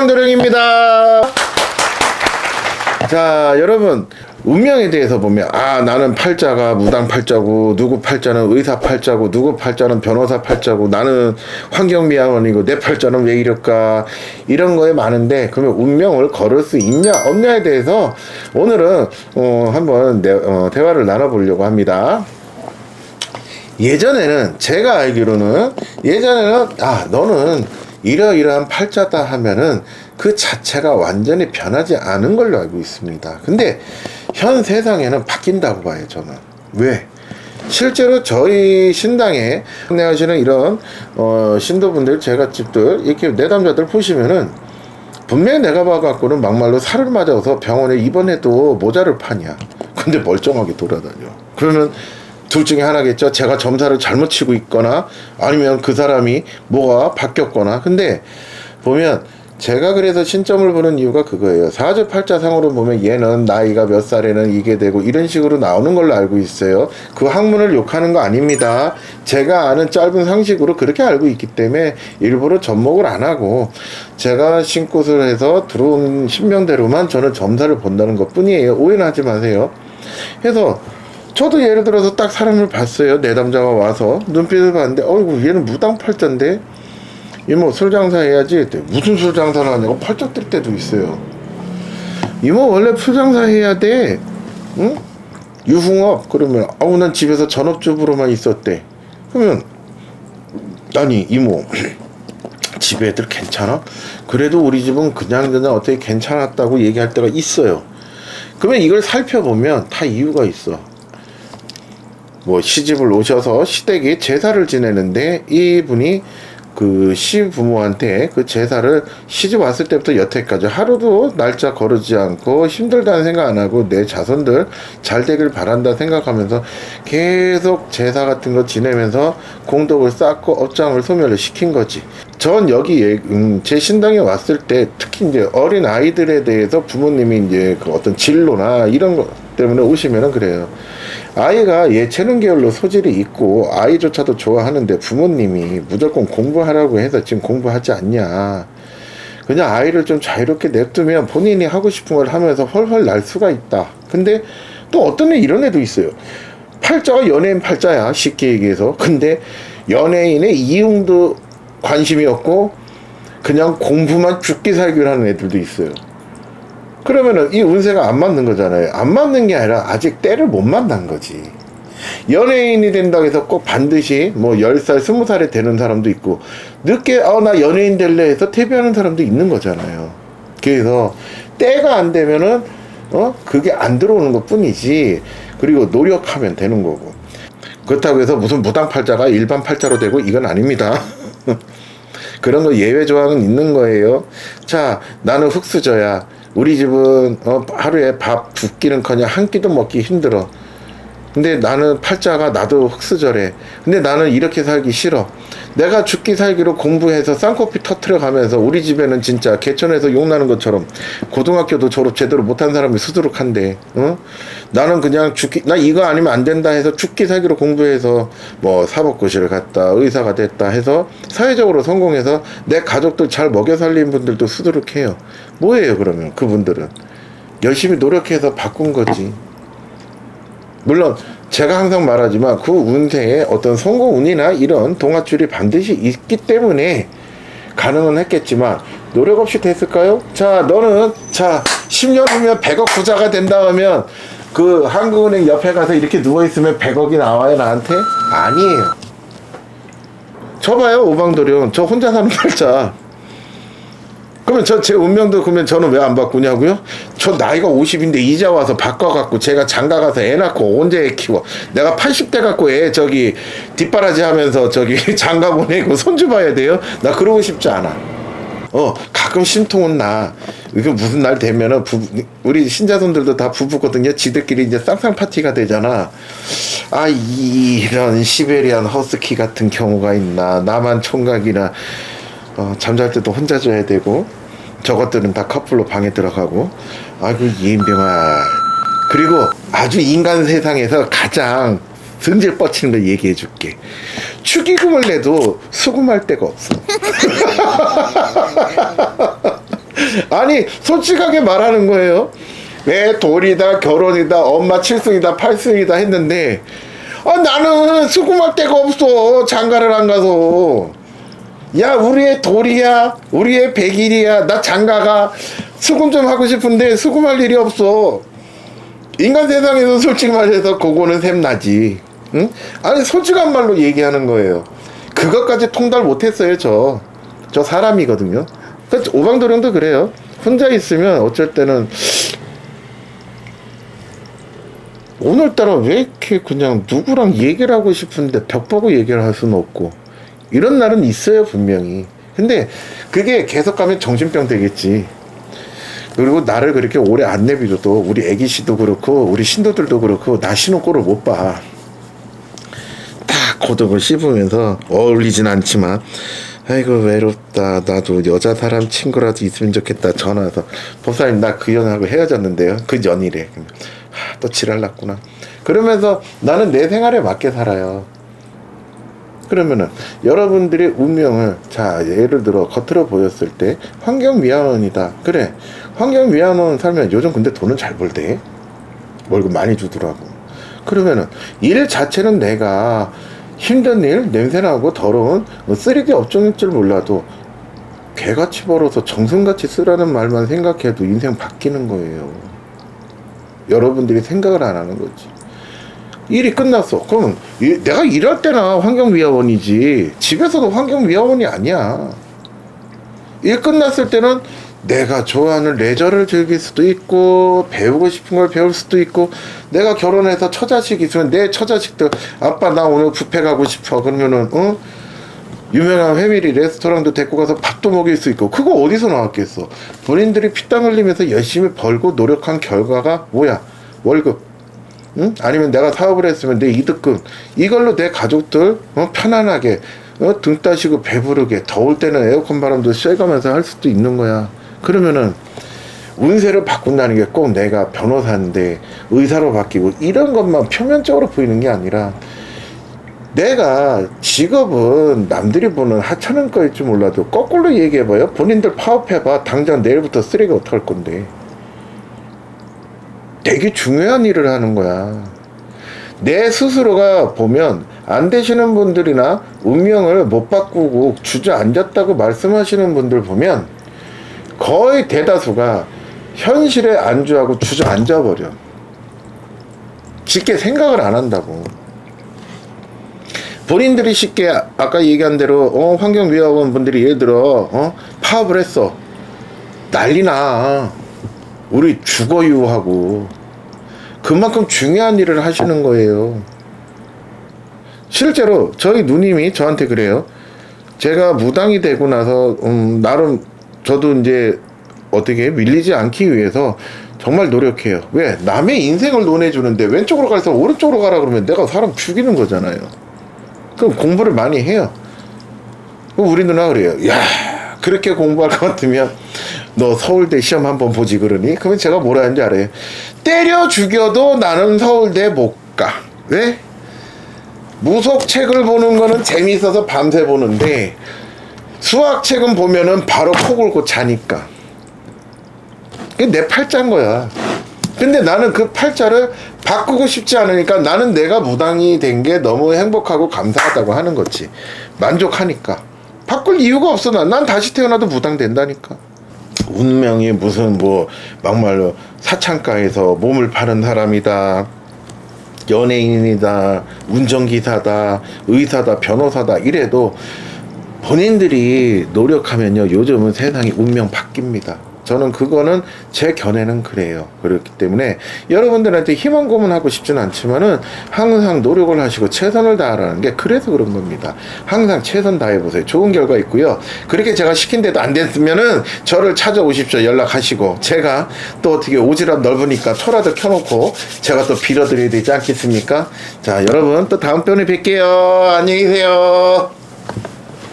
오방도령입니다. 자 여러분 운명에 대해서 보면 아 나는 팔자가 무당 팔자고 누구 팔자는 의사 팔자고 누구 팔자는 변호사 팔자고 나는 환경미화원이고 내 팔자는 왜 이럴까? 이런 거에 많은데 그러면 운명을 걸을 수 있냐 없냐에 대해서 오늘은 어, 한번 내- 어, 대화를 나눠보려고 합니다. 예전에는 제가 알기로는 예전에는 아 너는 이러이러한 팔자다 하면은 그 자체가 완전히 변하지 않은 걸로 알고 있습니다. 근데 현 세상에는 바뀐다고 봐요 저는 왜? 실제로 저희 신당에 운행하시는 이런 어, 신도분들 제갓집들 이렇게 내담자들 보시면은 분명히 내가 봐갖고는 막말로 살을 맞아서 병원에 입원해도 모자를 파냐. 근데 멀쩡하게 돌아다녀. 그러면 둘 중에 하나겠죠. 제가 점사를 잘못 치고 있거나 아니면 그 사람이 뭐가 바뀌었거나. 근데 보면 제가 그래서 신점을 보는 이유가 그거예요. 사주 팔자 상으로 보면 얘는 나이가 몇 살에는 이게 되고 이런 식으로 나오는 걸로 알고 있어요. 그 학문을 욕하는 거 아닙니다. 제가 아는 짧은 상식으로 그렇게 알고 있기 때문에 일부러 접목을 안 하고 제가 신꽃을 해서 들어온 신명대로만 저는 점사를 본다는 것 뿐이에요. 오해는 하지 마세요. 그래서 저도 예를 들어서 딱 사람을 봤어요. 내담자가 와서 눈빛을 봤는데 어이구 얘는 무당팔자인데 이모 술 장사해야지. 무슨 술 장사를 하냐고 팔짝 뜰 때도 있어요. 이모 원래 술 장사해야 돼. 응? 유흥업 그러면 아우 난 집에서 전업주부로만 있었대. 그러면 아니 이모 집 애들 괜찮아? 그래도 우리 집은 그냥 그냥 어떻게 괜찮았다고 얘기할 때가 있어요. 그러면 이걸 살펴보면 다 이유가 있어. 뭐 시집을 오셔서 시댁에 제사를 지내는데 이분이 그 시부모한테 그 제사를 시집 왔을 때부터 여태까지 하루도 날짜 거르지 않고 힘들다는 생각 안 하고 내 자손들 잘 되길 바란다 생각하면서 계속 제사 같은 거 지내면서 공덕을 쌓고 업장을 소멸을 시킨 거지. 전 여기 예- 음, 제 신당에 왔을 때 특히 이제 어린 아이들에 대해서 부모님이 이제 그 어떤 진로나 이런 것 때문에 오시면은 그래요. 아이가 예체능 계열로 소질이 있고 아이조차도 좋아하는데 부모님이 무조건 공부하라고 해서 지금 공부하지 않냐. 그냥 아이를 좀 자유롭게 냅두면 본인이 하고 싶은 걸 하면서 헐헐 날 수가 있다. 근데 또 어떤 애 이런 애도 있어요. 팔자가 연예인 팔자야 쉽게 얘기해서. 근데 연예인의 이용도 관심이 없고 그냥 공부만 죽기 살기를 하는 애들도 있어요. 그러면은 이 운세가 안 맞는 거잖아요. 안 맞는 게 아니라 아직 때를 못 만난 거지. 연예인이 된다고 해서 꼭 반드시 뭐 10살, 20살에 되는 사람도 있고, 늦게, 아, 나 연예인 될래 해서 데뷔하는 사람도 있는 거잖아요. 그래서 때가 안 되면은, 어, 그게 안 들어오는 것 뿐이지. 그리고 노력하면 되는 거고. 그렇다고 해서 무슨 무당 팔자가 일반 팔자로 되고 이건 아닙니다. 그런 거 예외 조항은 있는 거예요. 자, 나는 흙수저야. 우리 집은 어, 하루에 밥 두 끼는커녕 한 끼도 먹기 힘들어. 근데 나는 팔자가 나도 흙수저래. 근데 나는 이렇게 살기 싫어. 내가 죽기 살기로 공부해서 쌍코피 터트려 가면서 우리 집에는 진짜 개천에서 욕나는 것처럼 고등학교도 졸업 제대로 못한 사람이 수두룩한데, 어? 나는 그냥 죽기, 나 이거 아니면 안 된다 해서 죽기 살기로 공부해서 뭐 사법고시를 갔다, 의사가 됐다 해서 사회적으로 성공해서 내 가족들 잘 먹여 살린 분들도 수두룩해요. 뭐예요, 그러면 그분들은? 열심히 노력해서 바꾼 거지. 물론 제가 항상 말하지만 그 운세에 어떤 성공운이나 이런 동아줄이 반드시 있기 때문에 가능은 했겠지만 노력 없이 됐을까요? 자 너는 자 10년 후면 100억 부자가 된다 하면 그 한국은행 옆에 가서 이렇게 누워 있으면 100억이 나와요 나한테? 아니에요 저 봐요 오방도령 저 혼자 사는 팔자 그러면 저 제 운명도 그러면 저는 왜 안 바꾸냐고요? 저 나이가 50인데 이제 와서 바꿔갖고 제가 장가 가서 애 낳고 언제 애 키워? 내가 80대 갖고 애 저기 뒷바라지 하면서 저기 장가 보내고 손주 봐야 돼요? 나 그러고 싶지 않아. 어 가끔 심통은 나. 이게 무슨 날 되면은 부, 우리 신자손들도 다 부부거든요. 지들끼리 이제 쌍쌍 파티가 되잖아. 아 이런 시베리안 허스키 같은 경우가 있나? 나만 총각이나 어, 잠잘 때도 혼자 자야 되고 저것들은 다 커플로 방에 들어가고 아이고 이인병아. 그리고 아주 인간 세상에서 가장 승질 뻗치는 걸 얘기해 줄게. 축의금을 내도 수금할 데가 없어. 아니 솔직하게 말하는 거예요. 왜 돌이다 결혼이다 엄마 칠순이다 팔순이다 했는데 아 나는 수금할 데가 없어. 장가를 안 가서 야 우리의 돌이야. 우리의 백일이야. 나 장가가. 수금 좀 하고 싶은데 수금할 일이 없어. 인간 세상에서 솔직히 말해서 그거는 샘나지. 응? 아니 솔직한 말로 얘기하는 거예요. 그것까지 통달 못했어요 저. 저 사람이거든요. 그 오방도령도 그래요. 혼자 있으면 어쩔 때는 오늘따라 왜 이렇게 그냥 누구랑 얘기를 하고 싶은데 벽 보고 얘기를 할 수는 없고 이런 날은 있어요 분명히. 근데 그게 계속 가면 정신병 되겠지. 그리고 나를 그렇게 오래 안 내비둬도 우리 애기 씨도 그렇고 우리 신도들도 그렇고 나 신은 꼴을 못 봐. 딱 고독을 씹으면서 어울리진 않지만 아이고 외롭다. 나도 여자 사람 친구라도 있으면 좋겠다. 전화해서 법사님 나 그 연하고 헤어졌는데요. 그 연이래 하, 또 지랄 났구나. 그러면서 나는 내 생활에 맞게 살아요 그러면은 여러분들의 운명을 자 예를 들어 겉으로 보였을 때 환경 미화원이다. 그래. 환경 미화원 살면 요즘 근데 돈은 잘 벌대. 월급 많이 주더라고. 그러면은 일 자체는 내가 힘든 일 냄새나고 더러운 뭐 쓰레기 업종일 줄 몰라도 개같이 벌어서 정성같이 쓰라는 말만 생각해도 인생 바뀌는 거예요. 여러분들이 생각을 안 하는 거지 일이 끝났어. 그러면 이- 내가 일할 때나 환경미화원이지. 집에서도 환경미화원이 아니야. 일 끝났을 때는 내가 좋아하는 레저를 즐길 수도 있고 배우고 싶은 걸 배울 수도 있고 내가 결혼해서 처자식 있으면 내 처자식들 아빠 나 오늘 뷔페 가고 싶어. 그러면은 어? 유명한 회밀이 레스토랑도 데리고 가서 밥도 먹일 수 있고 그거 어디서 나왔겠어? 본인들이 피땀 흘리면서 열심히 벌고 노력한 결과가 뭐야? 월급 응? 아니면 내가 사업을 했으면 내 이득금 이걸로 내 가족들 어? 편안하게 어? 등 따시고 배부르게 더울 때는 에어컨 바람도 쐬가면서 할 수도 있는 거야 그러면은 운세를 바꾼다는 게 꼭 내가 변호사인데 의사로 바뀌고 이런 것만 표면적으로 보이는 게 아니라 내가 직업은 남들이 보는 하찮은 거일 줄 몰라도 거꾸로 얘기해봐요 본인들 파업해봐 당장 내일부터 쓰레기 어떡할 건데 되게 중요한 일을 하는 거야. 내 스스로가 보면 안 되시는 분들이나 운명을 못 바꾸고 주저앉았다고 말씀하시는 분들 보면 거의 대다수가 현실에 안주하고 주저앉아 버려. 쉽게 생각을 안 한다고. 본인들이 쉽게 아- 아까 얘기한 대로 어, 환경미화원 분들이 예를 들어 어, 파업을 했어. 난리나. 우리 주거유하고 그만큼 중요한 일을 하시는 거예요. 실제로 저희 누님이 저한테 그래요. 제가 무당이 되고 나서 음, 나름 저도 이제 어떻게 밀리지 않기 위해서 정말 노력해요. 왜 남의 인생을 논해주는데 왼쪽으로 갈서 오른쪽으로 가라 그러면 내가 사람 죽이는 거잖아요. 그럼 공부를 많이 해요. 우리 누나 그래요. 야 그렇게 공부할 것 같으면 너 서울대 시험 한번 보지 그러니? 그러면 제가 뭐라 하는지 알아요? 때려 죽여도 나는 서울대 못 가. 왜? 무속 책을 보는 거는 재미있어서 밤새 보는데 수학 책은 보면은 바로 코 골고 자니까. 내 팔자인 거야. 근데 나는 그 팔자를 바꾸고 싶지 않으니까 나는 내가 무당이 된 게 너무 행복하고 감사하다고 하는 거지. 만족하니까. 바꿀 이유가 없어. 난, 난 다시 태어나도 무당 된다니까. 운명이 무슨 뭐 막말로 사창가에서 몸을 파는 사람이다. 연예인이다, 운전기사다, 의사다, 변호사다 이래도 본인들이 노력하면요 요즘은 세상이 운명 바뀝니다. 저는 그거는 제 견해는 그래요. 그렇기 때문에 여러분들한테 희망 고문하고 싶지는 않지만은 항상 노력을 하시고 최선을 다하라는 게 그래서 그런 겁니다. 항상 최선 다해 보세요. 좋은 결과 있고요. 그렇게 제가 시킨 데도 안 됐으면은 저를 찾아오십시오. 연락하시고 제가 또 어떻게 오지랖 넓으니까 초라도 켜놓고 제가 또 빌어드려야 되지 않겠습니까? 자 여러분 또 다음 편에 뵐게요. 안녕히 계세요.